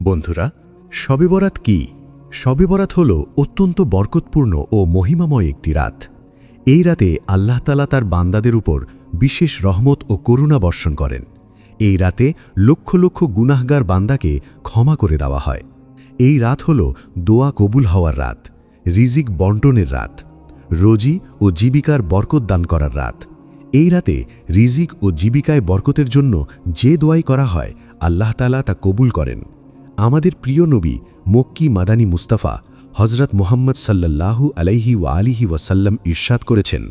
বন্ধুরা শবে বরাত কি? শবে বরাত হল অত্যন্ত বরকতপূর্ণ ও মহিমাময় একটি রাত। এই রাতে আল্লাহ তালা তার বান্দাদের উপর বিশেষ রহমত ও করুণা বর্ষণ করেন। এই রাতে লক্ষ লক্ষ গুনাহগার বান্দাকে ক্ষমা করে দেওয়া হয়। এই রাত হল দোয়া কবুল হওয়ার রাত, রিজিক বন্টনের রাত, রোজি ও জীবিকার বরকত দান করার রাত। এই রাতে রিজিক ও জীবিকায় বরকতের জন্য যে দোয়াই করা হয়, আল্লাহ তালা তা কবুল করেন। আমাদের প্রিয় নবী মক্কি মাদানী মুস্তাফা হজরত মোহাম্মদ সাল্লাল্লাহু আলাইহি ওয়া আলিহি ওয়াসাল্লাম ইরশাদ করেছেন,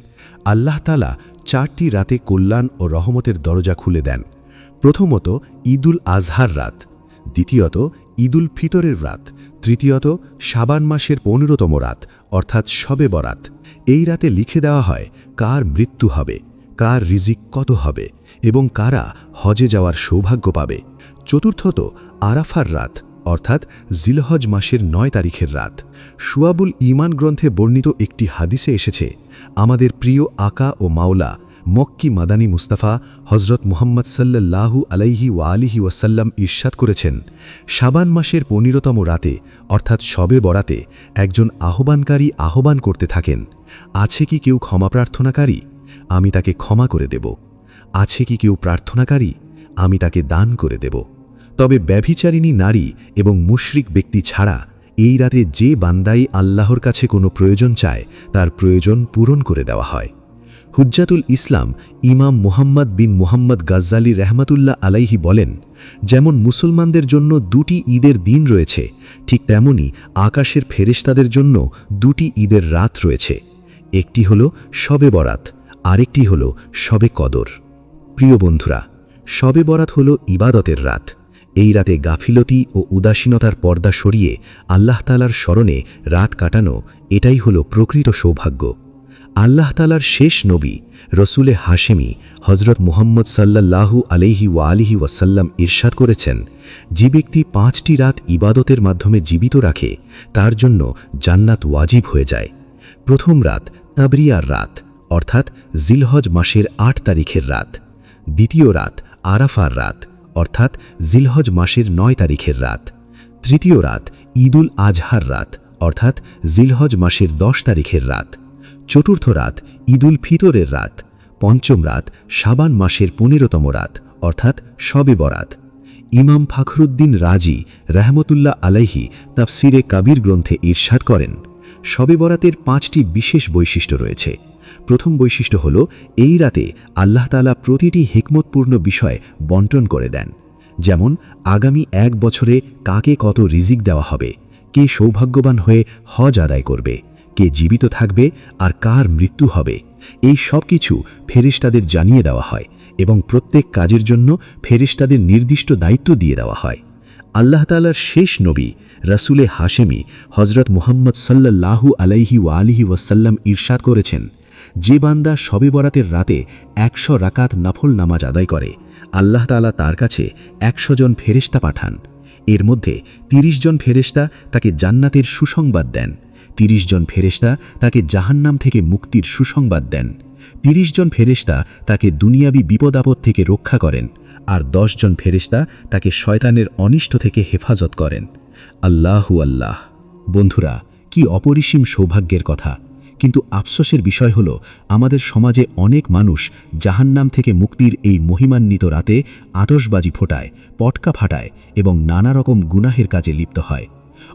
আল্লাহ তালা চারটি রাতে কল্যাণ ও রহমতের দরজা খুলে দেন। প্রথমত ঈদুল আজহার রাত, দ্বিতীয়ত ঈদুল ফিতরের রাত, তৃতীয়ত শাবান মাসের পনেরোতম রাত, অর্থাৎ শবে বরাত। এই রাতে লিখে দেওয়া হয় কার মৃত্যু হবে, কার রিজিক কত হবে এবং কারা হজে যাওয়ার সৌভাগ্য পাবে। চতুর্থত আরাফার রাত অর্থাৎ জিলহজ মাসের নয় তারিখের রাত। সুয়াবুল ইমান গ্রন্থে বর্ণিত একটি হাদিসে এসেছে, আমাদের প্রিয় আকা ও মাওলা, মক্কি মাদানী মুস্তাফা হজরত মুহাম্মদ সাল্লাল্লাহু আলাইহি ওয়া আলিহি ওয়াসাল্লাম ইরশাদ করেছেন, শাবান মাসের পনেরোতম রাতে, অর্থাৎ শবে বরাতে, একজন আহ্বানকারী আহ্বান করতে থাকেন, আছে কি কেউ ক্ষমা প্রার্থনাকারী? আমি তাকে ক্ষমা করে দেব। আছে কি কেউ প্রার্থনাকারী? আমি তাকে দান করে দেব। তবে ব্যভিচারিণী নারী এবং মুশরিক ব্যক্তি ছাড়া এই রাতে যে বান্দাই আল্লাহর কাছে কোনো প্রয়োজন চায়, তার প্রয়োজন পূরণ করে দেওয়া হয়। হুজ্জাতুল ইসলাম ইমাম মুহাম্মদ বিন মুহাম্মদ গাজ্জালি রহমাতুল্লাহ আলাইহি বলেন, যেমন মুসলমানদের জন্য দুটি ঈদের দিন রয়েছে, ঠিক তেমনি আকাশের ফেরেশতাদের জন্য দুটি ঈদের রাত রয়েছে। একটি হল শবে বরাত, আরেকটি হল শবে কদর। প্রিয় বন্ধুরা, শবে বরাত হল ইবাদতের রাত। এই রাতে গাফিলতি ও উদাসীনতার পর্দা সরিয়ে আল্লাহ তালার স্মরণে রাত কাটানো এটাই হল প্রকৃত সৌভাগ্য। আল্লাহ তালার শেষ নবী রসুলে হাশেমি হজরত মুহম্মদ সাল্লাল্লাহু আলহি ওয়া আলিহি ওয়াসাল্লাম ইরশাদ করেছেন, যে ব্যক্তি পাঁচটি রাত ইবাদতের মাধ্যমে জীবিত রাখে, তার জন্য জান্নাত ওয়াজিব হয়ে যায়। প্রথম রাত তাবরিয়ার রাত, অর্থাৎ জিলহজ মাসের আট তারিখের রাত। দ্বিতীয় রাত আরাফার রাত অর্থাৎ জিলহজ মাসের নয় তারিখের রাত। তৃতীয় রাত, ঈদুল আজহার রাত, অর্থাৎ জিলহজ মাসের দশ তারিখের রাত। চতুর্থ রাত, ঈদুল ফিতরের রাত। পঞ্চম রাত সাবান মাসের পনেরোতম রাত, অর্থাৎ শবে বরাত। ইমাম ফাখরুদ্দিন রাজি রহমতুল্লাহ আলাইহি তাফসিরে কাবির গ্রন্থে ঈর্ষাদ করেন, শবে বরাতের পাঁচটি বিশেষ বৈশিষ্ট্য রয়েছে। প্রথম বৈশিষ্ট্য হল, এই রাতে আল্লাহ তালা প্রতিটি হেকমতপূর্ণ বিষয় বন্টন করে দেন। যেমন, আগামী এক বছরে কাকে কত রিজিক দেওয়া হবে, কে সৌভাগ্যবান হয়ে হজ আদায় করবে, কে জীবিত থাকবে আর কার মৃত্যু হবে। এই সব কিছু ফেরিস্তাদের জানিয়ে দেওয়া হয় এবং প্রত্যেক কাজের জন্য ফেরিস্তাদের নির্দিষ্ট দায়িত্ব দিয়ে দেওয়া হয়। আল্লাহ তালার শেষ নবী, রাসুলে হাশেমি হজরত মুহাম্মদ সাল্লাল্লাহু আলাইহি ওয়ালিহি ওয়াসাল্লাম ইরশাদ করেছেন যে বান্দা শবে বরাতের রাতে একশো রাকাত নফল নামাজ আদায় করে। আল্লাহ তালা তার কাছে একশো জন ফেরেস্তা পাঠান। এর মধ্যে ৩০ জন ফেরেস্তা তাকে জান্নাতের সুসংবাদ দেন। ৩০ জন ফেরেস্তা তাকে জাহান্নাম থেকে মুক্তির সুসংবাদ দেন। ৩০ জন ফেরেস্তা তাকে দুনিয়াবি বিপদ আপদ থেকে রক্ষা করেন। আর দশ জন ফেরেস্তা তাকে শয়তানের অনিষ্ট থেকে হেফাজত করেন। আল্লাহু আল্লাহ। বন্ধুরা, কি অপরিসীম সৌভাগ্যের কথা। কিন্তু আফসোসের বিষয় হল, আমাদের সমাজে অনেক মানুষ জাহান্নাম থেকে মুক্তির এই মহিমান্বিত রাতে আতসবাজি ফোটায়, পটকা ফাটায় এবং নানা রকম গুনাহের কাজে লিপ্ত হয়।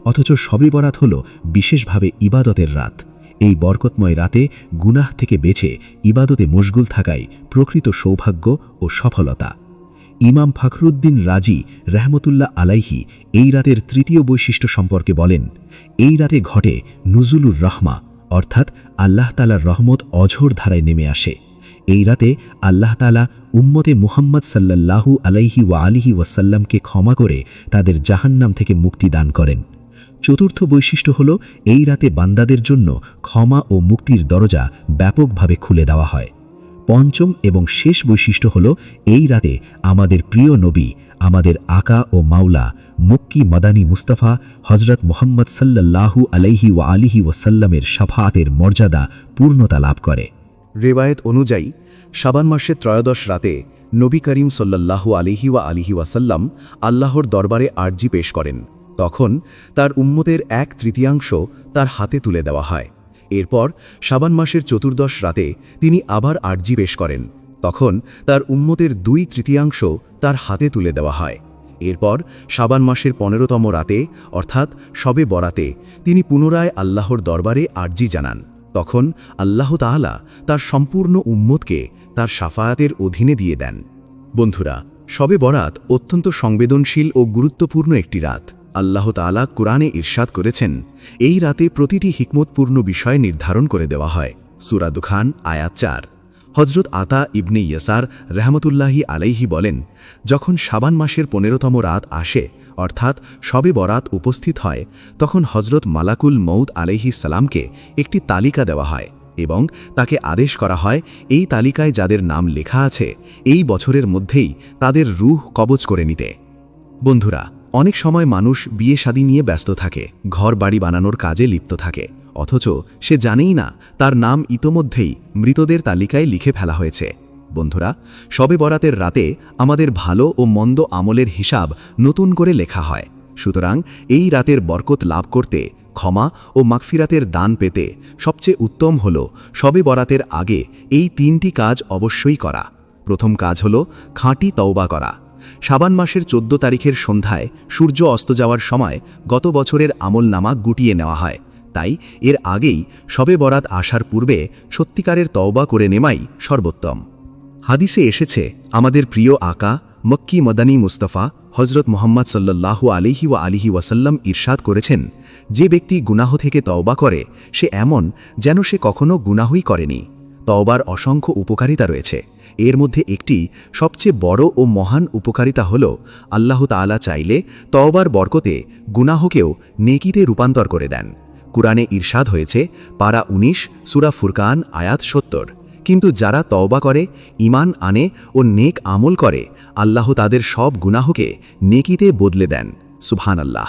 অথচ সবে বরাত হল বিশেষভাবে ইবাদতের রাত। এই বরকতময় রাতে গুনাহ থেকে বেছে ইবাদতে মশগুল থাকাই প্রকৃত সৌভাগ্য ও সফলতা। ইমাম ফখরুদ্দিন রাজি রহমতুল্লাহ আলাইহি এই রাতের তৃতীয় বৈশিষ্ট্য সম্পর্কে বলেন, এই রাতে ঘটে নুজুলুর রহমা অর্থাৎ আল্লাহ তালার রহমত অঝোর ধারায় নেমে আসে। এই রাতে আল্লাহ তালা উম্মতে মুহাম্মদ সাল্লাল্লাহু আলাইহি ওয়া আলিহি ওয়াসাল্লামকে ক্ষমা করে তাদের জাহান্নাম থেকে মুক্তি দান করেন। চতুর্থ বৈশিষ্ট্য হল, এই রাতে বান্দাদের জন্য ক্ষমা ও মুক্তির দরজা ব্যাপকভাবে খুলে দেওয়া হয়। পঞ্চম এবং শেষ বৈশিষ্ট্য হল, এই রাতে আমাদের প্রিয় নবী, আমাদের আকা ও মাওলা মক্কি মাদানী মুস্তাফা হজরত মোহাম্মদ সাল্লাল্লাহু আলাইহি ওয়া আলিহি ওয়াসাল্লামের সাফাতের মর্যাদা পূর্ণতা লাভ করে। রেবায়েত অনুযায়ী, শাবান মাসের ত্রয়োদশ রাতে নবী করিম সাল্লাল্লাহু আলিহি ওয়া আলিহি ওয়াসাল্লাম আল্লাহর দরবারে আর্জি পেশ করেন। তখন তার উম্মতের এক তৃতীয়াংশ তার হাতে তুলে দেওয়া হয়। এরপর শাবান মাসের চতুর্দশ রাতে তিনি আবার আর্জি পেশ করেন। তখন তার উম্মতের দুই তৃতীয়াংশ তার হাতে তুলে দেওয়া হয়। এরপর শাবান মাসের পনেরোতম রাতে, অর্থাৎ সবে বরাতে, তিনি পুনরায় আল্লাহর দরবারে আর্জি জানান। তখন আল্লাহ তাআলা তার সম্পূর্ণ উম্মতকে তার সাফায়াতের অধীনে দিয়ে দেন। বন্ধুরা সবে বরাত অত্যন্ত সংবেদনশীল ও গুরুত্বপূর্ণ একটি রাত। আল্লাহ তাআলা কোরআনে ইরশাদ করেছেন, এই রাতে প্রতিটি হিকমতপূর্ণ বিষয় নির্ধারণ করে দেওয়া হয়। সুরাদু খান আয়াত চার। হজরত আতা ইবনে ইয়াসার রহমতুল্লাহি আলাইহি বলেন, যখন সাবান মাসের পনেরোতম রাত আসে, অর্থাৎ সবে বরাত উপস্থিত হয়, তখন হজরত মালাকুল মৌদ আলাইহি সালামকে একটি তালিকা দেওয়া হয় এবং তাকে আদেশ করা হয়, এই তালিকায় যাদের নাম লেখা আছে, এই বছরের মধ্যেই তাদের রুহ কবজ করে নিতে। বন্ধুরা, অনেক সময় মানুষ বিয়ে শাদী নিয়ে ব্যস্ত থাকে ঘর বাড়ি বানানোর কাজে লিপ্ত থাকে। অথচ সে জানেই না তার নাম ইতোমধ্যেই মৃতদের তালিকায় লিখে ফেলা হয়েছে। বন্ধুরা, সবে বরাতের রাতে আমাদের ভালো ও মন্দ আমলের হিসাব নতুন করে লেখা হয়। সুতরাং এই রাতের বরকত লাভ করতে, ক্ষমা ও মাগফিরাতের দান পেতে সবচেয়ে উত্তম হল সবে বরাতের আগে এই তিনটি কাজ অবশ্যই করা। প্রথম কাজ হল খাঁটি তওবা করা। সাবান মাসের চোদ্দ তারিখের সন্ধ্যায় সূর্য অস্ত যাওয়ার সময় গত বছরের আমল নামা গুটিয়ে নেওয়া হয়। তাই এর আগেই সবে বরাত আসার পূর্বে সত্যিকারের তওবা করে নেমাই সর্বোত্তম। হাদিসে এসেছে, আমাদের প্রিয় আকা মক্কি মদানী মুস্তফা হজরত মোহাম্মদ সাল্লাল্লাহু আলিহি ওয়া আলিহি ওয়াসাল্লাম ইরশাদ করেছেন, যে ব্যক্তি গুনাহ থেকে তওবা করে, সে এমন যেন সে কখনো গুনাহই করেনি। তওবার অসংখ্য উপকারিতা রয়েছে। এর মধ্যে একটি সবচেয়ে বড় ও মহান উপকারিতা হল, আল্লাহ তাআলা চাইলে তওবার বরকতে গুনাহকেও নেকিতে রূপান্তর করে দেন। কুরআনে ঈর্ষাদ হয়েছে, পারা ১৯ সুরা ফুরকান, আয়াত সত্তর। কিন্তু যারা তওবা করে ইমান আনে ও নেক আমল করে, আল্লাহ তাদের সব গুনাহকে নেকিতে বদলে দেন। সুবহান আল্লাহ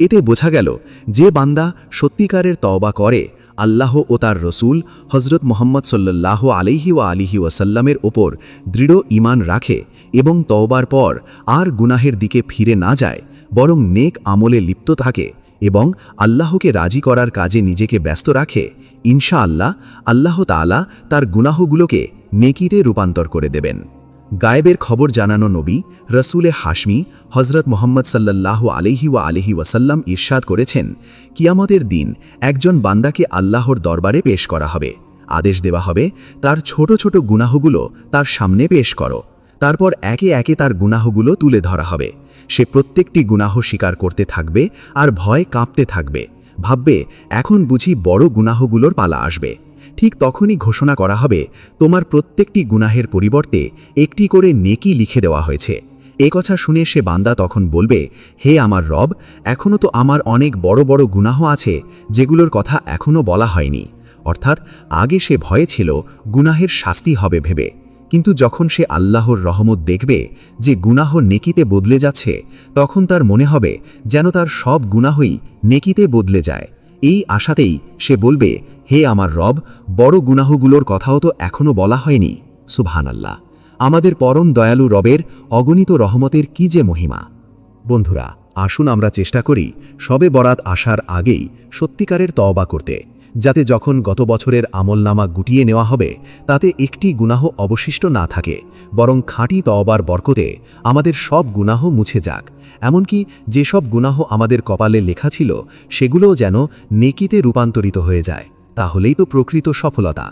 এতে বোঝা গেল, যে বান্দা সত্যিকারের তওবা করে, আল্লাহ ও তার রসুল হজরত মোহাম্মদ সাল্লাহ আলিহি ও আলিহি ওয়াসাল্লামের ওপর দৃঢ় ইমান রাখে এবং তওবার পর আর গুনাহের দিকে ফিরে না যায়, বরং নেক আমলে লিপ্ত থাকে এবং আল্লাহকে রাজি করার কাজে নিজেকে ব্যস্ত রাখে ইনশা আল্লাহ আল্লাহ তাআলা তার গুনাহগুলোকে নেকিতে রূপান্তর করে দেবেন। গায়েবের খবর জানানো নবী রসুলে হাশমি হজরত মোহাম্মদ সাল্লাল্লাহু আলিহি ওয়া আলিহি ওয়াসাল্লাম ইরশাদ করেছেন, কিয়ামতের দিন একজন বান্দাকে আল্লাহর দরবারে পেশ করা হবে। আদেশ দেওয়া হবে, তার ছোট ছোট গুনাহগুলো তার সামনে পেশ করো। তারপর একে একে তার গুনাহগুলো তুলে ধরা হবে। সে প্রত্যেকটি গুনাহ স্বীকার করতে থাকবে আর ভয় কাঁপতে থাকবে। ভাববে, এখন বুঝি বড় গুনাহগুলোর পালা আসবে। ঠিক তখনই ঘোষণা করা হবে, তোমার প্রত্যেকটি গুনাহের পরিবর্তে একটি করে নেকি লিখে দেওয়া হয়েছে। এ কথা শুনে সে বান্দা তখন বলবে, হে আমার রব এখনও তো আমার অনেক বড় বড় গুনাহ আছে, যেগুলোর কথা এখনও বলা হয়নি। অর্থাৎ, আগে সে ভয়ে ছিল, গুনাহের শাস্তি হবে ভেবে। কিন্তু যখন সে আল্লাহর রহমত দেখবে যে গুনাহ নেকিতে বদলে যাচ্ছে, তখন তার মনে হবে যেন তার সব গুনাহই নেকিতে বদলে যায়। এই আশাতেই সে বলবে, হে আমার রব, বড় গুনাহগুলোর কথাও তো এখনও বলা হয়নি। সুবহানাল্লাহ, আমাদের পরম দয়ালু রবের অগণিত রহমতের কি যে মহিমা? বন্ধুরা আসুন আমরা চেষ্টা করি সবে বরাত আসার আগেই সত্যিকারের তওবা করতে, যাতে যখন গত বছরের আমলনামা গুটিয়ে নেওয়া হবে, তাতে একটি গুনাহ অবশিষ্ট না থাকে, বরং খাঁটি তওবার বরকতে আমাদের সব গুনাহ মুছে যাক। এমনকি যেসব গুনাহ আমাদের কপালে লেখা ছিল, সেগুলোও যেন নেকিতে রূপান্তরিত হয়ে যায়, তাহলেই তো প্রকৃত সফলতা।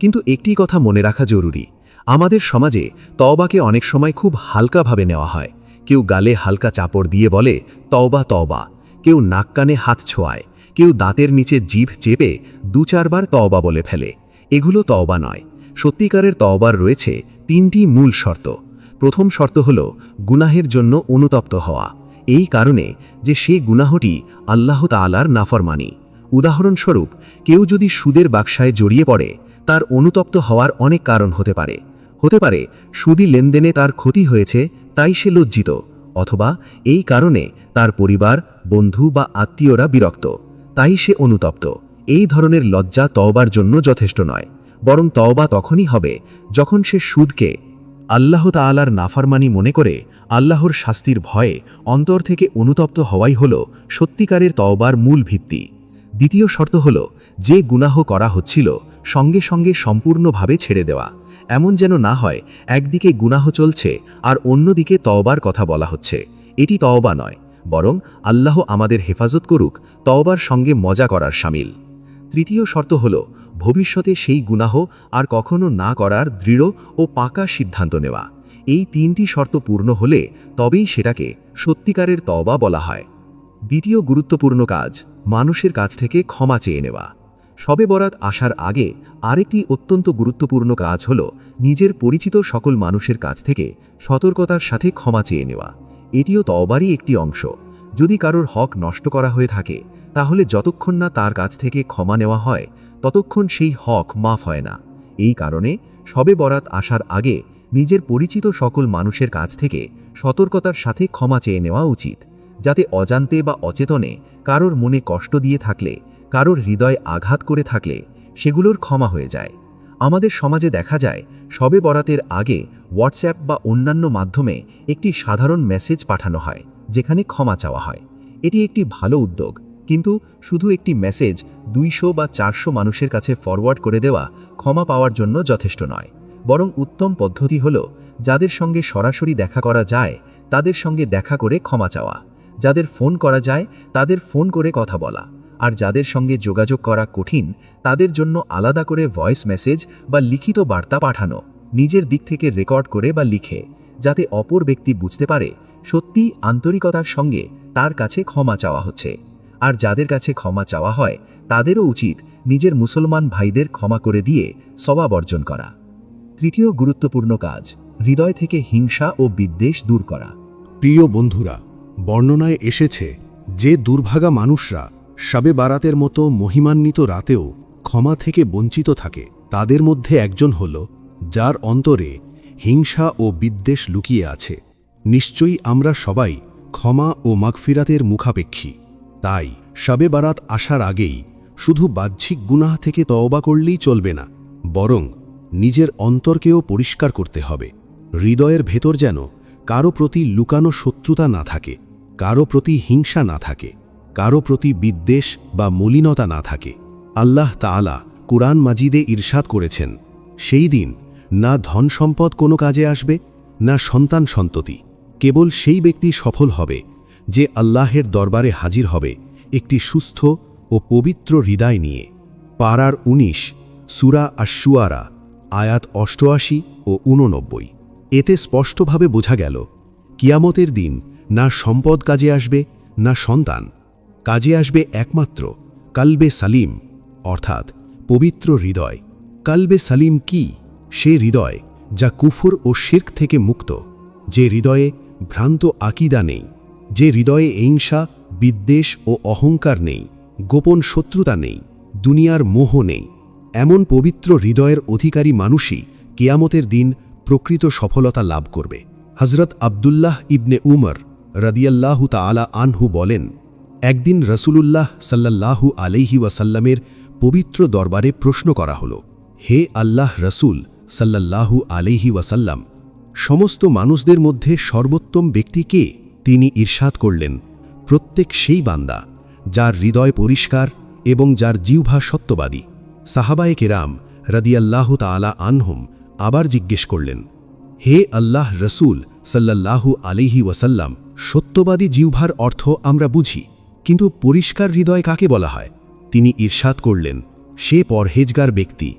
কিন্তু একটি কথা মনে রাখা জরুরি, আমাদের সমাজে তওবাকে অনেক সময় খুব হালকাভাবে নেওয়া হয় কেউ গালে হালকা চাপড় দিয়ে বলে, তওবা তওবা। কেউ নাক কানে হাত ছোঁয়ায়। কেউ দাঁতের নিচে জিভ চেপে দু চারবার তওবা বলে ফেলে। এগুলো তওবা নয়। সত্যিকারের তওবার রয়েছে তিনটি মূল শর্ত। প্রথম শর্ত হল গুনাহের জন্য অনুতপ্ত হওয়া। এই কারণে যে সে গুনাহটি আল্লাহ তাআলার নাফরমানি। উদাহরণস্বরূপ, কেউ যদি সুদের বাক্সায় জড়িয়ে পড়ে, তার অনুতপ্ত হওয়ার অনেক কারণ হতে পারে। হতে পারে, সুদি লেনদেনে তার ক্ষতি হয়েছে তাই সে লজ্জিত, অথবা এই কারণে তার পরিবার, বন্ধু বা আত্মীয়রা বিরক্ত। তাই সে অনুতপ্ত। এই ধরনের লজ্জা তওবার জন্য যথেষ্ট নয়, বরং তওবা তখনই হবে যখন সে সুদকে আল্লাহ তাআলার নাফারমানি মনে করে আল্লাহর শাস্তির ভয়ে অন্তর থেকে অনুতপ্ত হওয়াই হল সত্যিকারের তওবার মূল ভিত্তি। দ্বিতীয় শর্ত হল, যে গুনাহ করা হচ্ছিল, সঙ্গে সঙ্গে সম্পূর্ণভাবে ছেড়ে দেওয়া। এমন যেন না হয়, একদিকে গুনাহ চলছে, আর অন্যদিকে তওবার কথা বলা হচ্ছে। এটি তওবা নয়, বরং আল্লাহ আমাদের হেফাজত করুক, তওবার সঙ্গে মজা করার সামিল। তৃতীয় শর্ত হল, ভবিষ্যতে সেই গুনাহ আর কখনো না করার দৃঢ় ও পাকা সিদ্ধান্ত নেওয়া। এই তিনটি শর্ত পূর্ণ হলে তবেই সেটাকে সত্যিকারের তওবা বলা হয়। দ্বিতীয় গুরুত্বপূর্ণ কাজ, মানুষের কাছ থেকে ক্ষমা চেয়ে নেওয়া। সবে বরাত আসার আগে আরেকটি অত্যন্ত গুরুত্বপূর্ণ কাজ হল নিজের পরিচিত সকল মানুষের কাছ থেকে সতর্কতার সাথে ক্ষমা চেয়ে নেওয়া। এটিও তওবারই একটি অংশ। যদি কারোর হক নষ্ট করা হয়ে থাকে, তাহলে যতক্ষণ না তার কাছ থেকে ক্ষমা নেওয়া হয়, ততক্ষণ সেই হক মাফ হয় না। এই কারণে সবে বরাত আসার আগে নিজের পরিচিত সকল মানুষের কাছ থেকে সতর্কতার সাথে ক্ষমা চেয়ে নেওয়া উচিত। যাতে অজান্তে বা অচেতনে কারোর মনে কষ্ট দিয়ে থাকলে, কারোর হৃদয় আঘাত করে থাকলে সেগুলোর ক্ষমা হয়ে যায়। আমাদের সমাজে দেখা যায়, সবে বরাতের আগে হোয়াটসঅ্যাপ বা অন্যান্য মাধ্যমে একটি সাধারণ মেসেজ পাঠানো হয়, যেখানে ক্ষমা চাওয়া হয়। এটি একটি ভালো উদ্যোগ, কিন্তু শুধু একটি মেসেজ দুইশো বা চারশো মানুষের কাছে ফরওয়ার্ড করে দেওয়া ক্ষমা পাওয়ার জন্য যথেষ্ট নয়। বরং উত্তম পদ্ধতি হল, যাদের সঙ্গে সরাসরি দেখা করা যায়, তাদের সঙ্গে দেখা করে ক্ষমা চাওয়া। যাদের ফোন করা যায়, তাদের ফোন করে কথা বলা। আর যাদের সঙ্গে যোগাযোগ করা কঠিন, তাদের জন্য আলাদা করে ভয়েস মেসেজ বা লিখিত বার্তা পাঠানো, নিজের দিক থেকে রেকর্ড করে বা লিখে, যাতে অপর ব্যক্তি বুঝতে পারে, সত্যি আন্তরিকতার সঙ্গে তার কাছে ক্ষমা চাওয়া হচ্ছে। আর যাদের কাছে ক্ষমা চাওয়া হয়, তাদেরও উচিত নিজের মুসলমান ভাইদের ক্ষমা করে দিয়ে সবাব অর্জন করা। তৃতীয় গুরুত্বপূর্ণ কাজ, হৃদয় থেকে হিংসা ও বিদ্বেষ দূর করা। প্রিয় বন্ধুরা বর্ণনায় এসেছে যে দুর্ভাগা মানুষরা শাবে বারাতের মতো মহিমান্বিত রাতেও ক্ষমা থেকে বঞ্চিত থাকে। তাদের মধ্যে একজন হল, যার অন্তরে হিংসা ও বিদ্বেষ লুকিয়ে আছে। নিশ্চয়ই আমরা সবাই ক্ষমা ও মাগফিরাতের মুখাপেক্ষী। তাই শাবে বারাত আসার আগেই শুধু বাহ্যিক গুনাহ থেকে তওবা করলেই চলবে না, বরং নিজের অন্তরকেও পরিষ্কার করতে হবে। হৃদয়ের ভেতর যেন কারও প্রতি লুকানো শত্রুতা না থাকে। কারও প্রতি হিংসা না থাকে, কারও প্রতি বিদ্বেষ বা মলিনতা না থাকে। আল্লাহ তাআলা কুরআন মাজিদে ইরশাদ করেছেন, সেই দিন না ধন সম্পদ কোনো কাজে আসবে, না সন্তান সন্ততি। কেবল সেই ব্যক্তি সফল হবে, যে আল্লাহের দরবারে হাজির হবে একটি সুস্থ ও পবিত্র হৃদয় নিয়ে। পাড়ার উনিশ, সুরা আশুয়ারা আয়াত অষ্টআশি ও উননব্বই এতে স্পষ্টভাবে বোঝা গেল, কিয়ামতের দিন না সম্পদ কাজে আসবে, না সন্তান। কাজে আসবে একমাত্র, কালবে সালিম, অর্থাৎ পবিত্র হৃদয়। কালবে সালিম কি? সে হৃদয়, যা কুফর ও শির্ক থেকে মুক্ত। যে হৃদয়ে ভ্রান্ত আকিদা নেই, যে হৃদয়ে হিংসা, বিদ্বেষ ও অহংকার নেই, গোপন শত্রুতা নেই, দুনিয়ার মোহ নেই। এমন পবিত্র হৃদয়ের অধিকারী মানুষই কেয়ামতের দিন প্রকৃত সফলতা লাভ করবে। হজরত আবদুল্লাহ ইবনে উমর রদিয়াল্লাহু তাআলা আনহু বলেন, একদিন রসুলুল্লাহ সাল্লাল্লাহু আলাইহি ওয়াসাল্লামের পবিত্র দরবারে প্রশ্ন করা হল, হে আল্লাহ রসুল সাল্লাল্লাহু আলাইহি ওয়াসাল্লাম, সমস্ত মানুষদের মধ্যে সর্বোত্তম ব্যক্তি কে? তিনি ঈর্ষাদ করলেন, প্রত্যেক সেই বান্দা, যার হৃদয় পরিষ্কার এবং যার জিহ্বা সত্যবাদী। সাহাবায়ে কেরাম রদিয়াল্লাহ তাআলা আনহুম আবার জিজ্ঞেস করলেন, হে আল্লাহ রসুল সাল্লাল্লাহু আলিহি ওয়াসাল্লাম সত্যবাদী জিহ্বার অর্থ আমরা বুঝি, কিন্তু পরিষ্কার হৃদয় কাকে বলা হয়? তিনি ঈর্ষাদ করলেন, সে পরহেজগার ব্যক্তি,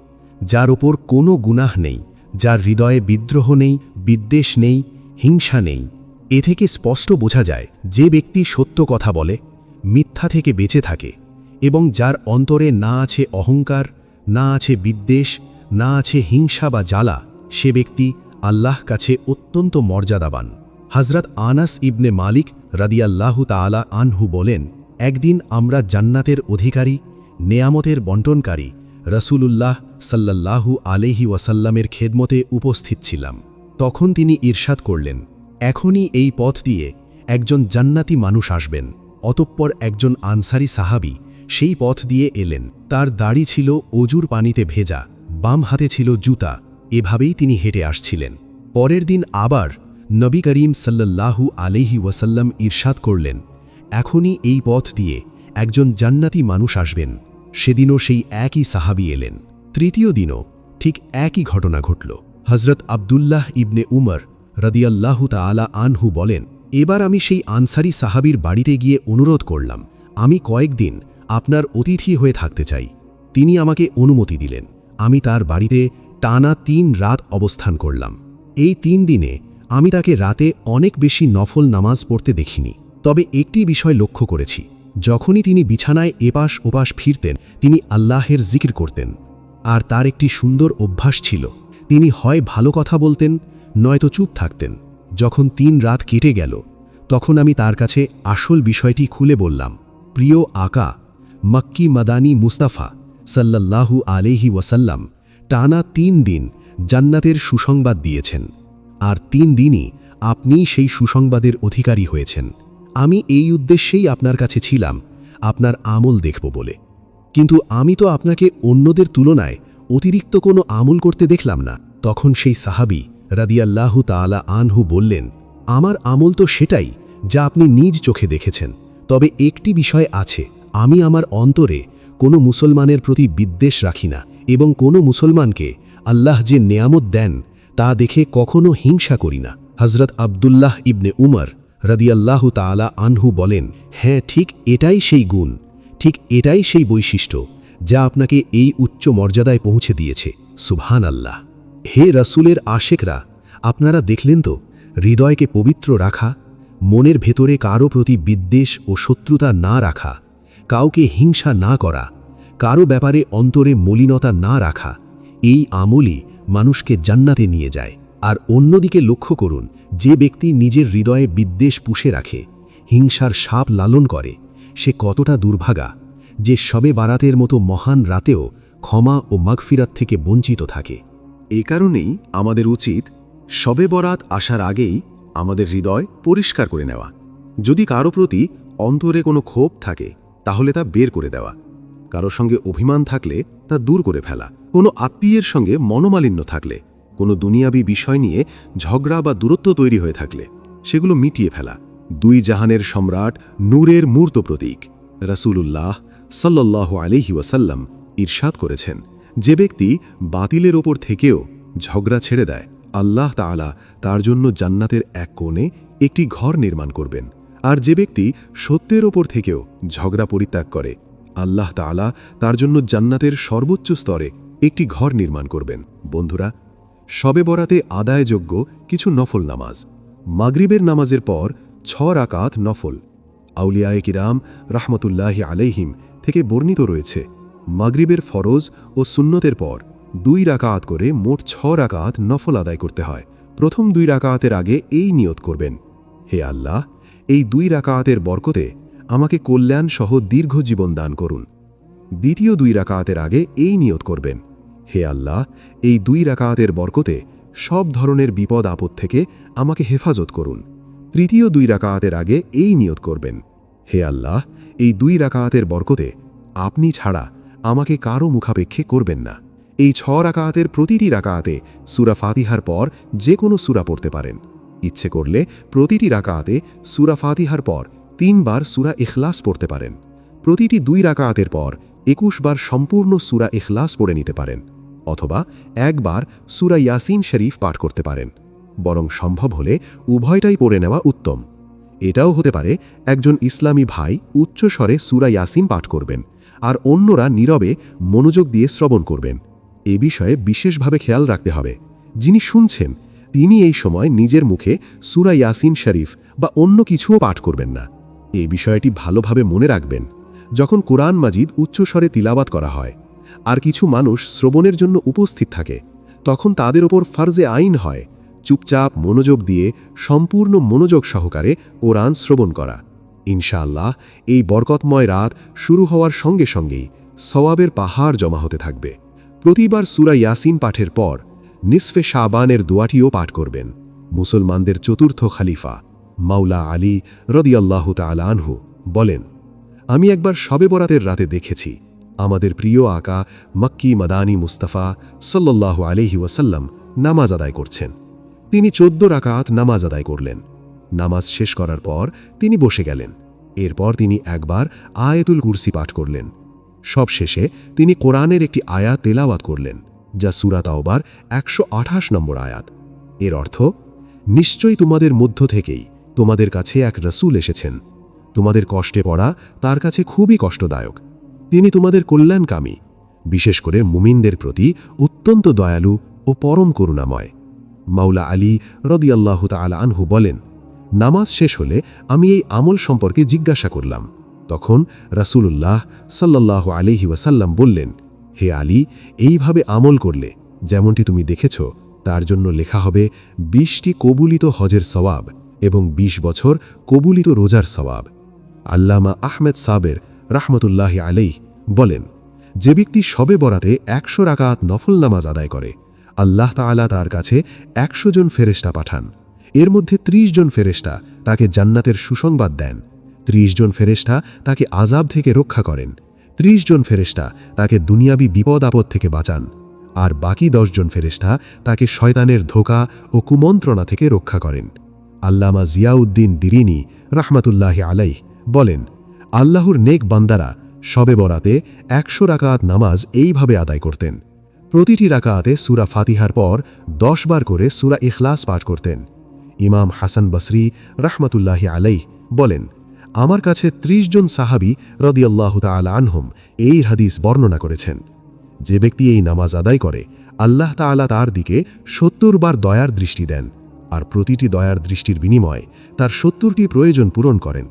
যার ওপর কোনো গুনাহ নেই, যার হৃদয়ে বিদ্রোহ নেই, বিদ্বেষ নেই, হিংসা নেই। এ থেকে স্পষ্ট বোঝা যায়, যে ব্যক্তি সত্য কথা বলে, মিথ্যা থেকে বেঁচে থাকে, এবং যার অন্তরে না আছে অহংকার, না আছে বিদ্বেষ, না আছে হিংসা বা জ্বালা, সে ব্যক্তি আল্লাহ কাছে অত্যন্ত মর্যাদাবান। হজরত আনাস ইবনে মালিক রাদিয়াল্লাহু তাআলা আনহু বলেন, একদিন আমরা জান্নাতের অধিকারী, নেয়ামতের বন্টনকারী রসুলুল্লাহ সাল্লাল্লাহু আলেহি ওয়াসাল্লামের খেদমতে উপস্থিত ছিলাম। তখন তিনি ঈর্ষাদ করলেন, এখনই এই পথ দিয়ে একজন জান্নাতি মানুষ আসবেন, অতঃপর একজন আনসারি সাহাবি সেই পথ দিয়ে এলেন। তার দাড়ি ছিল অজুর পানিতে ভেজা, বাম হাতে ছিল জুতা, এভাবেই তিনি হেঁটে আসছিলেন। পরের দিন আবার নবী করিম সাল্লাল্লাহু আলাইহি ওয়াসাল্লাম ইরশাদ করলেন, এখনই এই পথ দিয়ে একজন জান্নাতি মানুষ আসবেন। সেদিনও সেই একই সাহাবি এলেন। তৃতীয় দিনও ঠিক একই ঘটনা ঘটল। হজরত আবদুল্লাহ ইবনে উমর রদিয়াল্লাহু তাআলা আনহু বলেন, এবার আমি সেই আনসারি সাহাবির বাড়িতে গিয়ে অনুরোধ করলাম, আমি কয়েকদিন আপনার অতিথি হয়ে থাকতে চাই। তিনি আমাকে অনুমতি দিলেন। আমি তার বাড়িতে টানা তিন রাত অবস্থান করলাম। এই তিন দিনে আমি তাকে রাতে অনেক বেশি নফল নামাজ পড়তে দেখিনি। তবে একটি বিষয় লক্ষ্য করেছি। যখনই তিনি বিছানায় এপাশ ওপাশ ফিরতেন, তিনি আল্লাহের জিকির করতেন। আর তার একটি সুন্দর অভ্যাস ছিল। তিনি হয় ভালো কথা বলতেন, নয়তো চুপ থাকতেন। যখন তিন রাত কেটে গেল, তখন আমি তার কাছে আসল বিষয়টি খুলে বললাম, প্রিয় আকা, মক্কি মাদানি মুস্তাফা সাল্লাল্লাহু আলেহি ওয়াসাল্লাম টানা তিন দিন জান্নাতের সুসংবাদ দিয়েছেন। আর তিন দিনই আপনি সেই সুসংবাদের অধিকারী হয়েছেন। আমি এই উদ্দেশ্যেই আপনার কাছে ছিলাম, আপনার আমল দেখব বলে। কিন্তু আমি তো আপনাকে অন্যদের তুলনায় অতিরিক্ত কোনো আমল করতে দেখলাম না। তখন সেই সাহাবি রাদিয়াল্লাহু তাআলা আনহু বললেন, আমার আমল তো সেটাই যা আপনি নিজ চোখে দেখেছেন। তবে একটি বিষয় আছে, আমি আমার অন্তরে কোনো মুসলমানের প্রতি বিদ্বেষ রাখি না এবং কোনো মুসলমানকে আল্লাহ যে নেয়ামত দেন তা দেখে কখনো হিংসা করি না। হজরত আবদুল্লাহ ইবনে উমর রদিয়াল্লাহু তাআলা আনহু বলেন হ্যাঁ ঠিক এটাই সেই গুণ, ঠিক এটাই সেই বৈশিষ্ট্য যা আপনাকে এই উচ্চ মর্যাদায় পৌঁছে দিয়েছে। সুবহান আল্লাহ হে রাসূলের আশেকরা, আপনারা দেখলেন তো, হৃদয়কে পবিত্র রাখা, মনের ভেতরে কারও প্রতি বিদ্বেষ ও শত্রুতা না রাখা, কাউকে হিংসা না করা, কারও ব্যাপারে অন্তরে মলিনতা না রাখা, এই আমলই মানুষকে জান্নাতে নিয়ে যায়। আর অন্যদিকে লক্ষ্য করুন, যে ব্যক্তি নিজের হৃদয়ে বিদ্বেষ পুষে রাখে, হিংসার সাপ লালন করে, সে কতটা দুর্ভাগা, যে সবে বারাতের মতো মহান রাতেও ক্ষমা ও মাগফিরাত থেকে বঞ্চিত থাকে। এ কারণেই আমাদের উচিত শবে বরাত আসার আগেই আমাদের হৃদয় পরিষ্কার করে নেওয়া। যদি কারও প্রতি অন্তরে কোনো ক্ষোভ থাকে, তাহলে তা বের করে দেওয়া। কারও সঙ্গে অভিমান থাকলে তা দূর করে ফেলা। কোনো আত্মীয়ের সঙ্গে মনোমালিন্য থাকলে, কোনো দুনিয়াবি বিষয় নিয়ে ঝগড়া বা দূরত্ব তৈরি হয়ে থাকলে, সেগুলো মিটিয়ে ফেলা। দুই জাহানের সম্রাট নূরের মূর্ত প্রতীক, রাসূলুল্লাহ সাল্লাহ আলিহি ওয়াসাল্লাম ঈর্ষাদ করেছেন। যে ব্যক্তি বাতিলের ওপর থেকেও ঝগড়া ছেড়ে দেয়, আল্লাহ তাআলা তার জন্য জান্নাতের এক কোণে একটি ঘর নির্মাণ করবেন। আর যে ব্যক্তি সত্যের ওপর থেকেও ঝগড়া পরিত্যাগ করে, আল্লাহ তাআলা তার জন্য জান্নাতের সর্বোচ্চ স্তরে একটি ঘর নির্মাণ করবেন। বন্ধুরা, শবে বরাতে আদায়যোগ্য কিছু নফল নামাজ। মাগরিবের নামাজের পর ছ রাকাত নফল। আউলিয়ায়ে কিরাম রাহমতুল্লাহ আলাইহিম থেকে বর্ণিত রয়েছে, মাগরিবের ফরজ ও সুন্নতের পর দুই রাকাত করে মোট ছ রাকাত নফল আদায় করতে হয়। প্রথম দুই রাকাতের আগে এই নিয়ত করবেন, হে আল্লাহ, এই দুই রাকাতের বরকতে আমাকে কল্যাণ সহ দীর্ঘ জীবন দান করুন। দ্বিতীয় দুই রাকাতের আগে এই নিয়ত করবেন হে আল্লাহ, এই দুই রাকাতের বরকতে সব ধরনের বিপদ আপদ থেকে আমাকে হেফাজত করুন। তৃতীয় দুই রাকাতের আগে এই নিয়ত করবেন, হে আল্লাহ, এই দুই রাকাতের বরকতে আপনি ছাড়া আমাকে কারও মুখাপেক্ষে করবেন না। এই ছ রাকাতের প্রতিটি রাকাতে সুরা ফাতিহার পর যে কোনো সুরা পড়তে পারেন। ইচ্ছে করলে প্রতিটি রাকাতে সুরা ফাতিহার পর তিনবার সুরা ইখলাস পড়তে পারেন। প্রতিটি দুই রাকাতের পর একুশ বার সম্পূর্ণ সুরা ইখলাস পড়ে নিতে পারেন। অথবা একবার সুরা ইয়াসিন শরীফ পাঠ করতে পারেন। বরং সম্ভব হলে উভয়টাই পড়ে নেওয়া উত্তম। এটাও হতে পারে একজন ইসলামী ভাই উচ্চ স্বরে সুরা ইয়াসিন পাঠ করবেন আর অন্যরা নীরবে মনোযোগ দিয়ে শ্রবণ করবেন। এ বিষয়ে বিশেষভাবে খেয়াল রাখতে হবে। যিনি শুনছেন, তিনি এই সময় নিজের মুখে সুরা ইয়াসিন শরীফ বা অন্য কিছুও পাঠ করবেন না। এই বিষয়টি ভালোভাবে মনে রাখবেন। যখন কোরআন মাজিদ উচ্চস্বরে তিলাবাত করা হয় আর কিছু মানুষ শ্রবণের জন্য উপস্থিত থাকে, তখন তাদের ওপর ফার্জে আইন হয়, চুপচাপ মনোযোগ দিয়ে সম্পূর্ণ মনোযোগ সহকারে কোরআন শ্রবণ করা। ইনশাআল্লাহ, এই বরকতময় রাত শুরু হওয়ার সঙ্গে সঙ্গেই সওয়াবের পাহাড় জমা হতে থাকবে। প্রতিবার সুরা ইয়াসিন পাঠের পর নিসফে শাবানের দোয়াটিও পাঠ করবেন। মুসলমানদের চতুর্থ খালিফা, মাওলা আলী রদিয়াল্লাহ আনহু বলেন, আমি একবার শবে বরাতের রাতে দেখেছি আমাদের প্রিয় আকা মক্কি মাদানি মুস্তাফা সাল্লাহ আলহি ওয়াসাল্লাম নামাজ আদায় করছেন। তিনি চোদ্দ রাকাত নামাজ আদায় করলেন। নামাজ শেষ করার পর তিনি বসে গেলেন। এরপর তিনি একবার আয়াতুল কুরসি পাঠ করলেন। সব শেষে তিনি কোরআনের একটি আয়াত তেলাওয়াত করলেন, যা সুরা তাওবার একশো আঠাশ নম্বর আয়াত। এর অর্থ, নিশ্চয়ই তোমাদের মধ্য থেকেই তোমাদের কাছে এক রসুল এসেছেন। তোমাদের কষ্টে পড়া তার কাছে খুবই কষ্টদায়ক। তিনি তোমাদের কল্যাণকামী, বিশেষ করে মুমিনদের প্রতি অত্যন্ত দয়ালু ও পরম করুণাময়। মাওলা আলী রদিয়াল্লাহ তালা আনহু বলেন, নামাজ শেষ হলে আমি এই আমল সম্পর্কে জিজ্ঞাসা করলাম। তখন রাসূলুল্লাহ সাল্লাল্লাহু আলহি ওয়াসাল্লাম বললেন, হে আলী, এইভাবে আমল করলে যেমনটি তুমি দেখেছ, তার জন্য লেখা হবে বিশটি কবুলিত হজের সওয়াব এবং ২০ বছর কবুলিত রোজার সওয়াব। আল্লামা আহমেদ সাবের রাহমতুল্লাহ আলাইহ বলেন, যে ব্যক্তি সবে বরাতে একশো রাকাত নফল নামাজ আদায় করে, আল্লাহ তাআলা তার কাছে একশো জন ফেরেশতা পাঠান। এর মধ্যে ৩০ জন ফেরেশতা তাকে জান্নাতের সুসংবাদ দেন ৩০ জন ফেরেশতা তাকে আজাব থেকে রক্ষা করেন ৩০ জন ফেরেশতা তাকে দুনিয়াবি বিপদ আপদ থেকে বাঁচান, আর বাকি জন ফেরেশতা তাকে শয়তানের ধোকা ও কুমন্ত্রণা থেকে রক্ষা করেন। আল্লামা জিয়াউদ্দিন দিরিনি রাহমাতুল্লাহ আলাইহ বলেন আল্লাহর নেক বান্দারা শবে বরাতে একশো রাকাত নামাজ এইভাবে আদায় করতেন। প্রতিটি রাকাতে সুরা ফাতিহার পর দশ বার করে সুরা ইখলাস পাঠ করতেন। ইমাম হাসান বসরি রাহমাতুল্লাহি আলাইহ বলেন, আমার কাছে ৩০ জন সাহাবি রদিয়াল্লাহ তালা আনহুম এই হাদিস বর্ণনা করেছেন। যে ব্যক্তি এই নামাজ আদায় করে, আল্লাহ তাআলা তার দিকে সত্তর বার দয়ার দৃষ্টি দেন, আর প্রতিটি দয়ার দৃষ্টির বিনিময়ে তার সত্তরটি প্রয়োজন পূরণ করেন।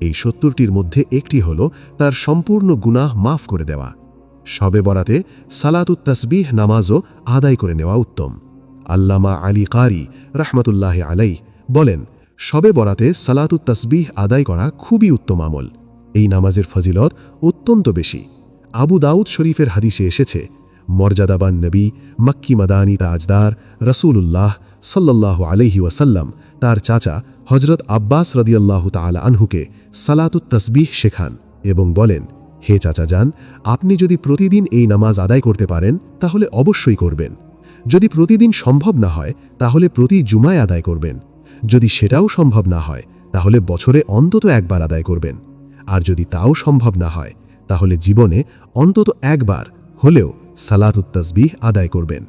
এই সত্তরটির মধ্যে একটি হল তার সম্পূর্ণ গুনাহ মাফ করে দেওয়া। শবে বরাতে সালাতুত তসবিহ নামাজও আদায় করে নেওয়া উত্তম। আল্লামা আলী কারি রাহমাতুল্লাহ আলাই বলেন শবে বরাতে সালাতুত তসবিহ আদায় করা খুবই উত্তম আমল। এই নামাজের ফজিলত অত্যন্ত বেশি। আবু দাউদ শরীফের হাদিসে এসেছে, মর্যাদাবান নবী, মক্কি মাদানি তাজদার রসুল্লাহ সাল্লাহ আলহি ওয়াসাল্লাম, তার চাচা হজরত আব্বাস রদিয়াল্লাহ তালা আনহুকে সালাতুত তসবিহ শেখান এবং বলেন, হে চাচা যান, আপনি যদি প্রতিদিন এই নামাজ আদায় করতে পারেন, তাহলে অবশ্যই করবেন। যদি প্রতিদিন সম্ভব না হয়, তাহলে প্রতি জুমায় আদায় করবেন। যদি সেটাও সম্ভব না হয়, তাহলে বছরে অন্তত একবার আদায় করবেন। আর যদি তাও সম্ভব না হয়, তাহলে জীবনে অন্তত একবার হলেও সালাতুত তসবিহ আদায় করবেন।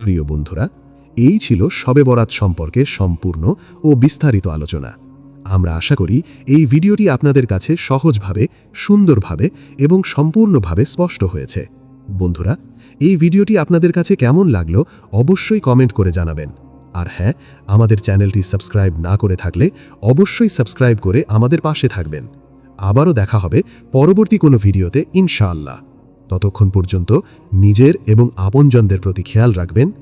প্রিয় বন্ধুরা, এই ছিল শবে বরাত সম্পর্কে সম্পূর্ণ ও বিস্তারিত আলোচনা। আমরা আশা করি এই ভিডিওটি আপনাদের কাছে সহজভাবে, সুন্দরভাবে এবং সম্পূর্ণভাবে স্পষ্ট হয়েছে। বন্ধুরা, এই ভিডিওটি আপনাদের কাছে কেমন লাগল অবশ্যই কমেন্ট করে জানাবেন। আর হ্যাঁ আমাদের চ্যানেলটি সাবস্ক্রাইব না করে থাকলে অবশ্যই সাবস্ক্রাইব করে আমাদের পাশে থাকবেন। আবারও দেখা হবে পরবর্তী কোনো ভিডিওতে, ইনশাআল্লাহ। ততক্ষণ পর্যন্ত নিজের এবং আপনজনদের প্রতি খেয়াল রাখবেন।